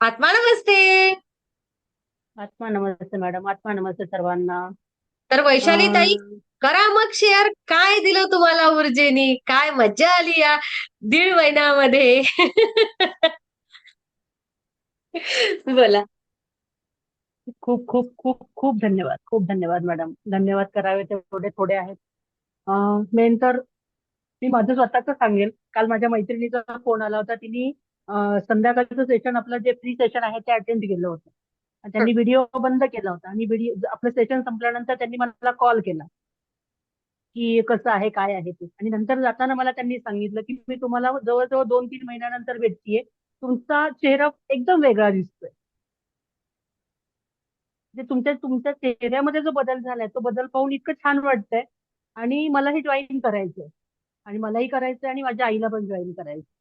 आत्मा नमस्ते. आत्मा नमस्ते मॅडम आत्मा नमस्ते सर्वांना. तर वैशाली ताई करा मग शेअर काय दिलं तुम्हाला ऊर्जेनी? काय मज्जा आली या दीड महिन्यामध्ये? बोला. खूप खूप खूप खूप धन्यवाद खूप धन्यवाद मॅडम. धन्यवाद करावे तेवढे थोडे आहेत. मेन तर मी माझं स्वतःच सांगेल काल माझ्या मैत्रिणीचा फोन आला होता. तिने संध्याकाळचं सेशन आपलं जे फ्री सेशन आहे ते अटेंड केलं होतं. आणि त्यांनी व्हिडिओ बंद केला होता. आणि व्हिडिओ आपलं सेशन संपल्यानंतर त्यांनी मला कॉल केला. की कसं आहे काय आहे ते. आणि नंतर जाताना मला त्यांनी सांगितलं की मी तुम्हाला जवळजवळ दोन तीन महिन्यानंतर भेटतीये. तुमचा चेहरा एकदम वेगळा दिसतोय. म्हणजे तुमच्या तुमच्या चेहऱ्यामध्ये जो बदल झालाय तो बदल पाहून इतकं छान वाटतंय. आणि मला हे जॉईन करायचंय. आणि मलाही करायचंय आणि माझ्या आईला पण जॉईन करायचं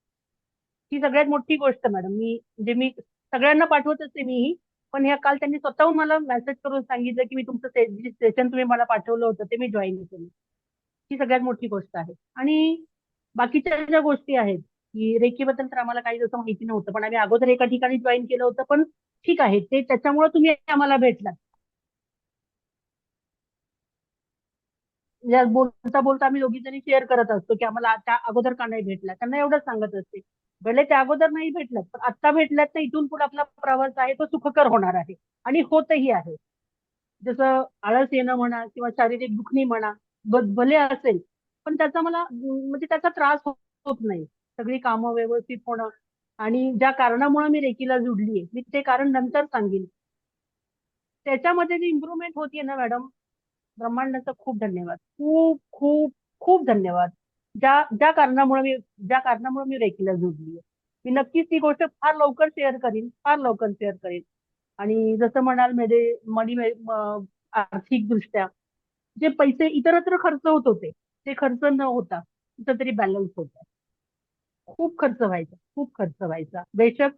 ही सगळ्यात मोठी गोष्ट मॅडम. मी म्हणजे मी सगळ्यांना पाठवत असते मीही पण ह्या काल त्यांनी स्वतःहून मला मेसेज करून सांगितलं की मी तुमचं सेशन तुम्ही मला पाठवलं होतं ते मी जॉईन केलं. ही सगळ्यात मोठी गोष्ट आहे. आणि बाकीच्या ज्या गोष्टी आहेत की रेकीबद्दल तर आम्हाला काही जसं माहिती नव्हतं पण आम्ही अगोदर एका ठिकाणी जॉईन केलं होतं पण ठीक आहे. ते त्याच्यामुळे तुम्ही आम्हाला भेटलात. बोलता बोलता आम्ही दोघी जणी शेअर करत असतो की आम्हाला त्या अगोदर का नाही भेटला? त्यांना एवढंच सांगत असते. भले त्या अगोदर नाही भेटलात पण आता भेटल्यात तर इथून पुढे आपला प्रवास आहे तो सुखकर होणार आहे. आणि होतही आहे. जसं आळस येणं म्हणा किंवा शारीरिक दुखणी म्हणा भले असेल पण त्याचा मला म्हणजे त्याचा त्रास होत नाही. सगळी कामं व्यवस्थित होणं आणि ज्या कारणामुळे मी रेकीला जुडलीये मी ते कारण नंतर सांगेन. त्याच्यामध्ये जी इम्प्रुव्हमेंट होतीये ना मॅडम ब्रह्मांडाचा खूप धन्यवाद. खूप खूप खूप धन्यवाद. ज्या ज्या कारणामुळे मी ज्या कारणामुळे मी रेखीला जोडलीये मी नक्कीच ती गोष्ट फार लवकर शेअर करीन फार लवकर शेअर करीन. आणि जसं म्हणाल म्हणजे मनी आर्थिक दृष्ट्या जे पैसे इतरत्र खर्च होत होते ते खर्च न होता कुठंतरी बॅलन्स होता. खूप खर्च व्हायचा खूप खर्च व्हायचा बेशक.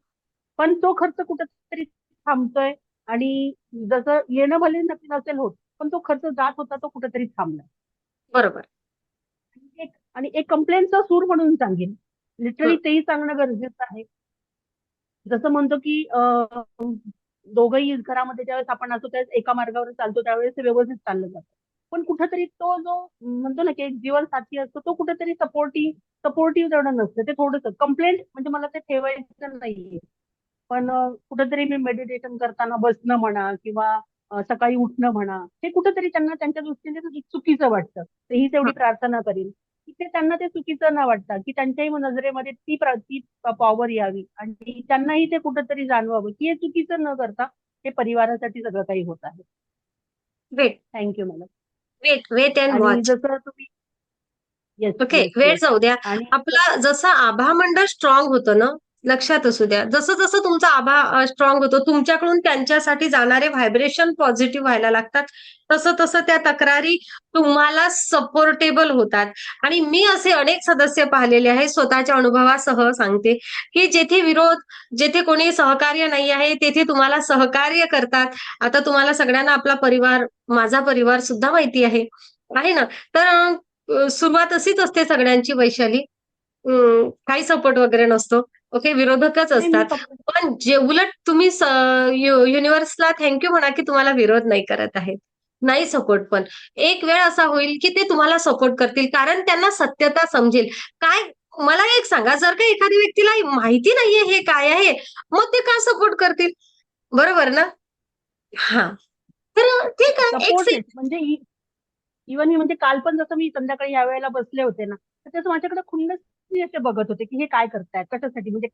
पण तो खर्च कुठंतरी थांबतोय आणि जसं येणं भले नक्की नसेल होत पण तो खर्च जात होता तो कुठेतरी थांबला. बरोबर. आणि एक कंप्लेंटचा सूर म्हणून सांगेन. लिटरली. तेही सांगणं गरजेचं आहे. जसं म्हणतो की दोघंही घरामध्ये ज्यावेळेस आपण असतो त्यावेळेस एका मार्गावर चालतो त्यावेळेस ते व्यवस्थित चाललं जातं. पण कुठेतरी तो जो म्हणतो ना की एक जीवन साथी असतो तो कुठेतरी सपोर्टिव्ह सपोर्टिव्ह तेवढं नसतं. ते थोडंसं कंप्लेंट म्हणजे मला ते ठेवायचं नाहीये. पण कुठेतरी मी मेडिटेशन करताना बसणं म्हणा किंवा सकाळी उठणं म्हणा हे कुठेतरी त्यांना त्यांच्या दृष्टीने चुकीचं वाटतं. तेही तेवढी प्रार्थना करीन. की ते त्यांना ते चुकीचं न वाटतं की त्यांच्याही नजरेमध्ये ती ती पॉवर यावी. आणि त्यांनाही ते कुठेतरी जाणवावं की हे चुकीचं न करता हे परिवारासाठी सगळं काही होत आहे. Wait thank you madam wait wait and जसं तुम्ही येस ओके वेळ जाऊ द्या. आपला जसं आभा मंडळ स्ट्रॉंग होतं ना लक्षात असू द्या. जसं जसं तुमचा आभा स्ट्रॉंग होतो तुमच्याकडून त्यांच्यासाठी जाणारे व्हायब्रेशन पॉझिटिव्ह व्हायला लागतात. तसं तसं त्या तक्रारी तुम्हाला सपोर्टेबल होतात. आणि मी असे अनेक सदस्य पाहिलेले आहेत स्वतःच्या अनुभवासह सांगते की जेथे विरोध जेथे कोणी सहकार्य नाही आहे तेथे तुम्हाला सहकार्य करतात. आता तुम्हाला सगळ्यांना आपला परिवार माझा परिवार सुद्धा माहिती आहे. आहे ना? तर सुरुवात अशीच असते सगळ्यांची वैशाली. काही सपोर्ट वगैरे नसतो. ओके विरोधकच असतात. पण जे उलट तुम्ही युनिव्हर्सला थँक्यू म्हणा की तुम्हाला विरोध नाही करत आहेत. नाही सपोर्ट पण. एक वेळ असा होईल की ते तुम्हाला सपोर्ट करतील कारण त्यांना सत्यता समजेल. काय मला एक सांगा जर का एखाद्या व्यक्तीला माहिती नाहीये हे काय आहे मग ते का सपोर्ट करतील? बरोबर ना? हा. तर ठीक आहे म्हणजे इव्हन मी म्हणजे काल पण जसं मी संध्याकाळी या वेळेला बसले होते ना तर त्याचं माझ्याकडे खुन्नस मी असे बघत होते की हे काय करतायत? कशासाठी? म्हणजे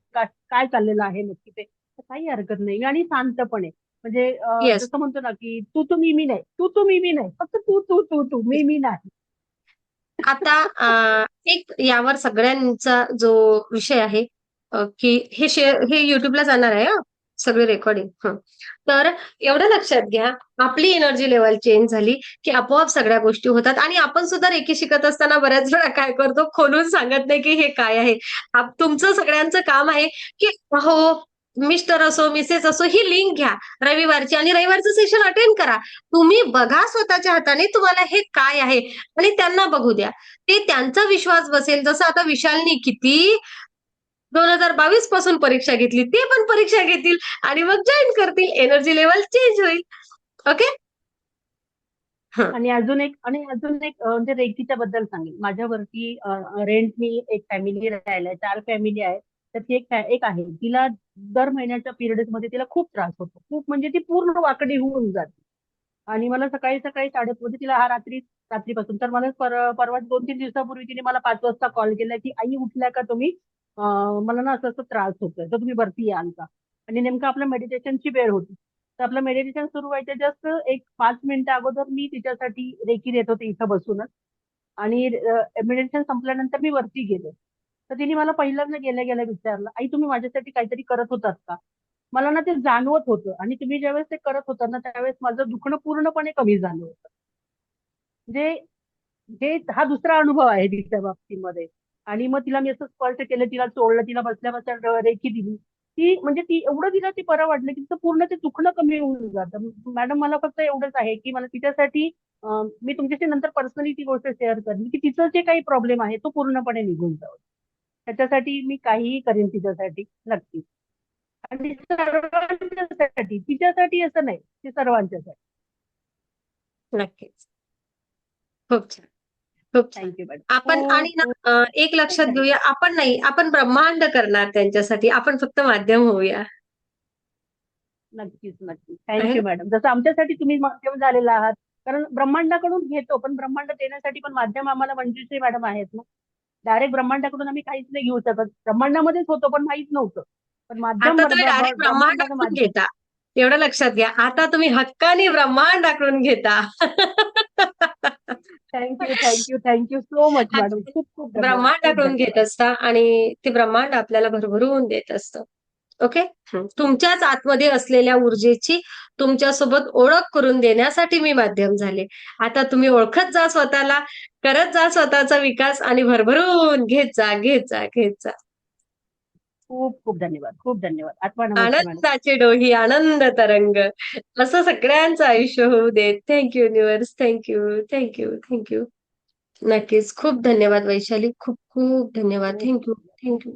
काय चाललेलं आहे नक्की ते? काही हरकत नाही आणि शांतपणे. म्हणजे. जसं म्हणतो ना की तू तू मी मी नाही. तू तू मी मी नाही. फक्त तू तू तू तू. मी मी नाही. आता एक यावर सगळ्यांचा जो विषय आहे की हे शेअर हे युट्यूबला जाणार आहे हं, सगळी रेकॉर्डिंग तर एवढं लक्षात घ्या आपली एनर्जी लेवल चेंज झाली की आपोआप सगळ्या गोष्टी होतात आणि आपण सुद्धा रेखी शिकत असताना बऱ्याच वेळा काय करतो खोलून सांगत नाही की हे काय आहे. तुमचं सगळ्यांचं काम आहे की हो मिस्टर असो मिसेस असो ही लिंक घ्या रविवारची आणि रविवारचं सेशन अटेंड करा. तुम्ही बघा स्वतःच्या हाताने तुम्हाला हे काय आहे आणि त्यांना बघू द्या. ते त्यांचा विश्वास बसेल. जसं आता विशालनी किती दोन हजार बावीसपासून परीक्षा घेतली ते पण परीक्षा घेतील आणि मग जॉईन करतील. एनर्जी लेवल चेंज होईल. ओके आणि अजून एक आणि अजून एक म्हणजे रेकीच्या बद्दल सांगेल माझ्यावरती रेंटनी एक फॅमिली राहिलाय चार फॅमिली आहे तर ती एक एक आहे. तिला दर महिन्याच्या पिरियडमध्ये तिला खूप त्रास होतो. खूप म्हणजे ती पूर्ण वाकडी होऊन जाते. आणि मला सकाळी सकाळी साडे मध्ये म्हणजे तिला हा रात्री रात्रीपासून. तर मला परवा दोन तीन दिवसापूर्वी तिने मला पाच वाजता कॉल केला की आई उठल्या का तुम्ही? मला ना असं असं त्रास होतोय तर तुम्ही वरती याल का? आणि नेमकं आपल्या मेडिटेशनची वेळ होती. तर आपलं मेडिटेशन सुरू व्हायच्या जस्ट एक पाच मिनिटं अगोदर मी तिच्यासाठी रेकी देत होते इथं बसूनच. आणि मेडिटेशन संपल्यानंतर मी वरती गेले. तर तिने मला पहिल्यांदा गेल्या गेल्या विचारलं आई तुम्ही माझ्यासाठी काहीतरी करत होतात का? मला ना ते जाणवत होतं आणि तुम्ही ज्यावेळेस ते करत होता ना त्यावेळेस माझं दुखणं पूर्णपणे कमी झालं होतं. म्हणजे हे हा दुसरा अनुभव आहे तिच्या बाबतीमध्ये. आणि मग तिला मी असं स्पर्श केलं तिला चोळलं तिला बसल्या बसल्या रेखी दिली. ती म्हणजे ती एवढं तिला ते बरं वाटलं की तिचं पूर्ण ते दुखणं कमी होऊन जातं. मॅडम मला फक्त एवढंच आहे की मला तिच्यासाठी मी तुमच्याशी नंतर पर्सनली ती गोष्ट शेअर करेन की तिचं जे काही प्रॉब्लेम आहे तो पूर्णपणे निघून जावं. त्याच्यासाठी मी काहीही करेन तिच्यासाठी नक्की आणि सर्वांच्यासाठी तिच्यासाठी असं नाही ते सर्वांच्यासाठी. नक्कीच. खूप छान. खूप छान. थँक्यू मॅडम आपण खूप आणि ना अं, एक लक्षात घेऊया आपण नाही आपण ब्रह्मांड करणार त्यांच्यासाठी. आपण फक्त माध्यम होऊया. नक्कीच नक्कीच. थँक्यू मॅडम जसं आमच्यासाठी तुम्ही माध्यम झालेला आहात कारण ब्रह्मांडाकडून घेतो पण ब्रह्मांड देण्यासाठी पण माध्यम आम्हाला मंजुश्री मॅडम आहेत ना. डायरेक्ट ब्रह्मांडाकडून आम्ही काहीच नाही घेऊ शकत. ब्रह्मांडामध्येच होतो पण माहीत नव्हतं. पण माध्यम आता तुम्ही डायरेक्ट ब्रह्मांडाचं ब्रह्मांडाकडून माध्यम. घेता. एवढं लक्षात घ्या. आता तुम्ही हक्काने ब्रह्मांडाकडून घेता. Thank you thank you thank you so much madam खूप खूप ब्रह्मांडाकडून. घेत असता आणि ते ब्रह्मांड आपल्याला भरभरून देत असतं. ओके. तुमच्याच आतमध्ये असलेल्या ऊर्जेची तुमच्यासोबत ओळख करून देण्यासाठी मी माध्यम झाले. आता तुम्ही ओळखत जा स्वतःला करत जा स्वतःचा विकास आणि भरभरून घेत जा घेत जा घेत जा. खूप खूप धन्यवाद खूप धन्यवाद. आनंदाची डोही आनंद तरंग. असं सगळ्यांचं आयुष्य होऊ देत. Thank you universe thank you thank you thank you नक्कीच. खूप धन्यवाद वैशाली. खूप खूप धन्यवाद. Thank you thank you